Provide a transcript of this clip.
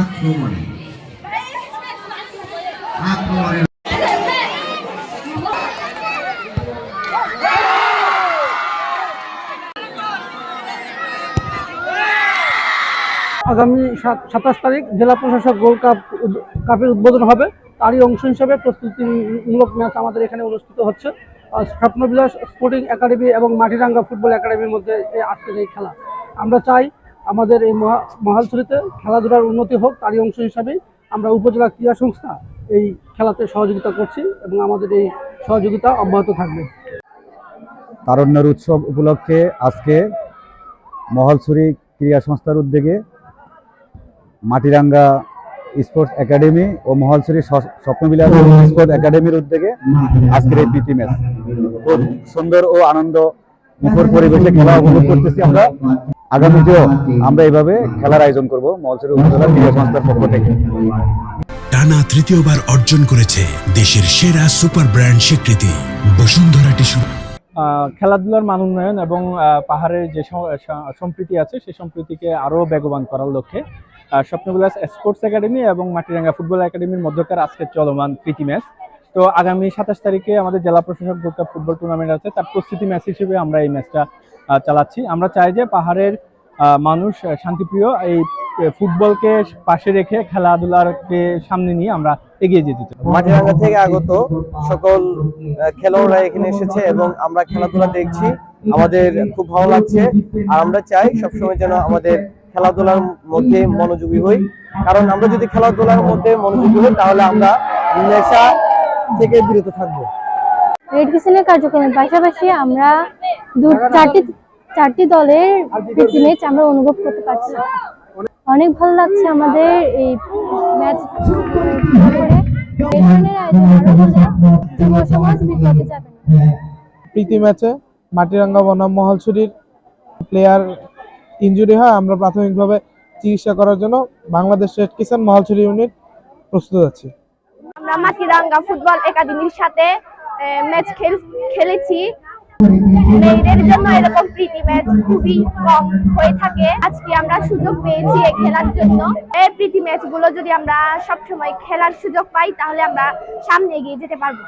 আক্রমণে। আক্রমণে। আগামী সাত- সাতাশ তারিখ জেলা প্রশাসক গোল্ড কাপ কাপের উদ্বোধন হবে। তারই অংশ হিসেবে প্রস্তুতিমূলক ম্যাচ আমাদের এখানে অনুষ্ঠিত হচ্ছে। স্বপ্নবিলাস স্পোর্টিং একাডেমি এবং মাটিরাঙ্গা ফুটবল একাডেমির মধ্যে আজকের এই খেলা। আমরা চাই আমাদের এই মহা- মহালছড়িতে খেলাধুলার উন্নতি হোক, তারই অংশ হিসাবেই আমরা উপজেলা ক্রীড়া সংস্থা এই খেলাতে সহযোগিতা করছি এবং আমাদের এই সহযোগিতা অব্যাহত থাকবে। তারণ্যের উৎসব উপলক্ষে আজকে মহলছড়ি ক্রীড়া সংস্থার উদ্যোগে মাটিরাঙ্গা স্পোর্টস একাডেমি ও মহলছড়ি স্বপ্নবিলাস স্পোর্টস একাডেমির উদ্যোগে আজকের এই প্রীতি ম্যাচ। খুব সুন্দর ও আনন্দ, মুখর পরিবেশে খেলা উপভোগ করতেছি আমরা। আগামীতেও আমরা এইভাবে খেলার আয়োজন করব মহলছড়ি উপজেলা ক্রীড়া সংস্থার পক্ষ থেকে। টানা তৃতীয়বার অর্জন করেছে দেশের সেরা সুপার ব্র্যান্ড স্বীকৃতি বসুন্ধরা টিস্যু। আহ, খেলাধুলার মান উন্নয়ন এবং আহ, পাহাড়ের যে সম্প্রীতি আছে সেই সম্প্রীতিকে আরও বেগবান করার লক্ষ্যে স্বপ্নবিলাস স্পোর্টস একাডেমি এবং মাটিরাঙ্গা ফুটবল একাডেমির মধ্যকার আজকের চলমান প্রীতি ম্যাচ। তো আগামী সাতাশ তারিখে আমাদের জেলা প্রশাসক কাপ ফুটবল টুর্নামেন্ট আছে তার প্রস্তুতি ম্যাচ হিসেবে আমরা এই ম্যাচটা চালাচ্ছি। আমরা চাই যে পাহাড়ের আহ, মানুষ শান্তিপ্রিয় এই ফুটবলকে পাশে রেখে খেলাধুলারকে সামনে নিয়ে আমরা এগিয়ে যেতে চাই। মাটিরাঙ্গা থেকে আগত সকল খেলোয়াড়রা এখানে এসেছে এবং আমরা খেলাধুলা দেখছি। আমাদের খুব ভালো লাগছে। আর আমরা চাই সবসময় যেন আমাদের খেলাধুলার মধ্যে মনোযোগী হই। কারণ আমরা যদি খেলাধুলার মধ্যে মনোযোগী হই তাহলে আমরা নেশা থেকে বিরত থাকব। রেড কিচেনের কার্যক্রমের পাশাপাশি আমরা চারটি চারটি দলের প্রীতি ম্যাচ আমরা অনুভব করতে পারছি। অনেক ভালো লাগছে আমাদের এই ম্যাচ আয়োজন সমাজ বিপ্লবে যাবে প্রীতি ম্যাচে মাটিরাঙ্গা বনাম মহলছড়ির প্লেয়ার ইনজুরি হয়। আমরা প্রাথমিকভাবে চিকিৎসা করার জন্য Bangladesh red crescent Mohalchhari unit প্রস্তুত আছি। আমরা মাটিরাঙ্গা ফুটবল একাডেমির সাথে ম্যাচ খেল খেলেছি। মেয়েদের জন্য এরকম প্রীতি ম্যাচ খুবই কম হয়ে থাকে। আজকে আমরা সুযোগ পেয়েছি খেলার জন্য। এই প্রীতি ম্যাচগুলো যদি আমরা সবসময় খেলার সুযোগ পাই, তাহলে আমরা সামনে এগিয়ে যেতে পারব।